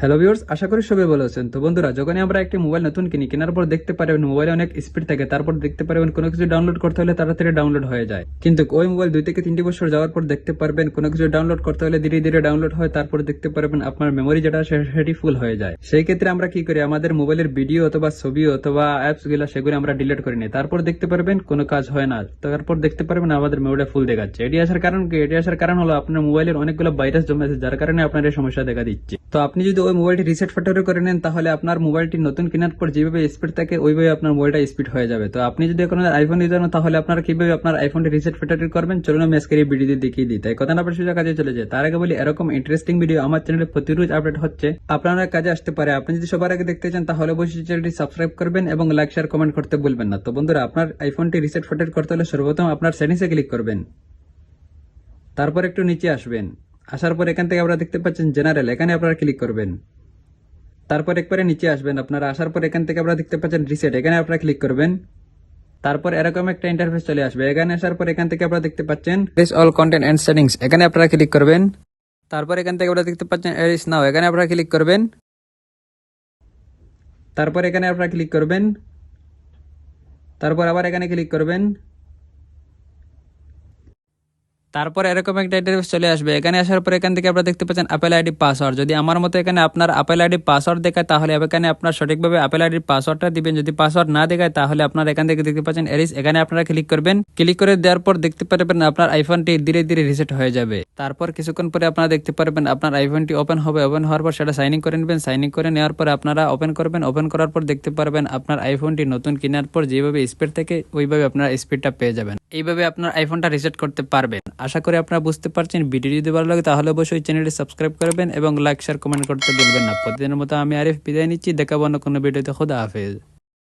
Hello viewers আশা করি সবাই ভালো আছেন। তো বন্ধুরা, যখনই আমরা একটি মোবাইল নতুন কিনি, কেনার পর দেখতে পারবেন মোবাইলে অনেক স্পিড থাকে, তারপর দেখতে পারবেন কোনো কিছু ডাউনলোড করতে হলে তাড়াতাড়ি ডাউনলোড হয়ে যায়। কিন্তু ওই মোবাইল দুই থেকে তিনটি বছর যাওয়ার পর দেখতে পারবেন, কোনো কিছু ডাউনলোড করতে হলে ধীরে ধীরে ডাউনলোড হয়, তারপর দেখতে পারবেন আপনার মেমোরি যেটা সেটি ফুল হয়ে যায়। সেই ক্ষেত্রে আমরা কি করি, আমাদের মোবাইলের ভিডিও অথবা ছবি অথবা অ্যাপসগুলা, সেগুলো আমরা ডিলিট করে নিই। তারপর দেখতে পারবেন, কোনো কাজ হয় না। তারপর দেখতে পারবেন আমাদের মেমোরিটা ফুল দেখাচ্ছে। এটি আসার কারণ কি? এটি আসার কারণ হলো আপনার মোবাইলের অনেকগুলো ভাইরাস জমে আছে, যার কারণে আপনার এই সমস্যা দেখা দিচ্ছে। তো আপনি যদি ওই মোবাইলটি রিসেট ফ্যাক্টরি করে নেন, তাহলে আপনার মোবাইলটি নতুন কেনার পর যেভাবে স্পিড থাকে, ওইভাবে আপনার মোবাইলটা স্পিড হয়ে যাবে। তো আপনি যদি এখন আইফোন ইউজার হন, তাহলে আপনারা কীভাবে আপনার আইফোনটি রিসেট ফ্যাক্টরি করবেন? চলুন আমি আজকের এই ভিডিওতে দেখিয়ে দিই। তাই কথা না পরে সোজা কাজে চলে যায় তার আগে বলি, এরকম ইন্টারেস্টিং ভিডিও আমার চ্যানেলে প্রতি রোজ আপডেট হচ্ছে। আপনারা কাজে আসতে পারে। আপনি যদি সবার আগে দেখতে চান, তাহলে অবশ্যই চ্যানেলটি সাবস্ক্রাইব করবেন এবং লাইক শেয়ার কমেন্ট করতে ভুলবেন না। তো বন্ধুরা, আপনার আইফোনটি রিসেট ফ্যাক্টরি করতে হলে সর্বপ্রথম আপনার সেটিংসে ক্লিক করবেন। তারপর একটু নিচে আসবেন। আসার পর এখান থেকে আপনারা দেখতে পাচ্ছেন জেনারেল এখানে আপনারা ক্লিক করবেন। তারপর একবারে নিচে আসবেন আপনারা, আসার পর এখান থেকে আপনারা দেখতে পাচ্ছেন রিসেট এখানে আপনারা ক্লিক করবেন। তারপর এরকম একটা ইন্টারফেস চলে আসবে, এখানে আসার পর এখান থেকে আপনারা দেখতে পাচ্ছেন this all content and settings এখানে আপনারা ক্লিক করবেন। তারপর এখান থেকে আপনারা দেখতে পাচ্ছেন এরিস নাও এখানে আপনারা ক্লিক করবেন। তারপর এখানে আপনারা ক্লিক করবেন। তারপর আবার এখানে ক্লিক করবেন। তারপর এরকম একটা ইন্টারফেস চলে আসবে। এখানে আসার পর এখান থেকে আপনারা দেখতে পাচ্ছেন আপেল আইডি পাসওয়ার্ড যদি আমার মতো এখানে আপনার আপেল আইডি পাসওয়ার্ড দেখায়, তাহলে এখানে আপনার সঠিকভাবে আপেল আইডির পাসওয়ার্ডটা দিবেন। যদি পাসওয়ার্ড না দেখায়, তাহলে আপনার এখান থেকে দেখতে পাচ্ছেন এরিস এখানে আপনারা ক্লিক করবেন। ক্লিক করে দেওয়ার পর দেখতে পারবেন আপনার আইফোনটি ধীরে ধীরে রিসেট হয়ে যাবে। তারপর কিছুক্ষণ পরে আপনারা দেখতে পারবেন আপনার আইফোনটি ওপেন হবে। ওপেন হওয়ার পর সেটা সাইনিং করে নেবেন। সাইনিং করে নেওয়ার পর আপনারা ওপেন করবেন। ওপেন করার পর দেখতে পারবেন আপনার আইফোনটি নতুন কেনার পর যেভাবে স্পিড থেকে, ওইভাবে আপনার স্পিডটা পেয়ে যাবেন। এইভাবে আপনার আইফোনটা রিসেট করতে পারবেন। আশা করি আপনারা বুঝতে পারছেন। ভিডিও যদি ভালো লাগে, তাহলে অবশ্যই চ্যানেলটি সাবস্ক্রাইব করবেন এবং লাইক শেয়ার কমেন্ট করতে ভুলবেন না। প্রতিদিনের মতো আমি আরিফ বিদায় নিচ্ছি। দেখাবো অন্য কোনো ভিডিওতে। খোদা হাফেজ।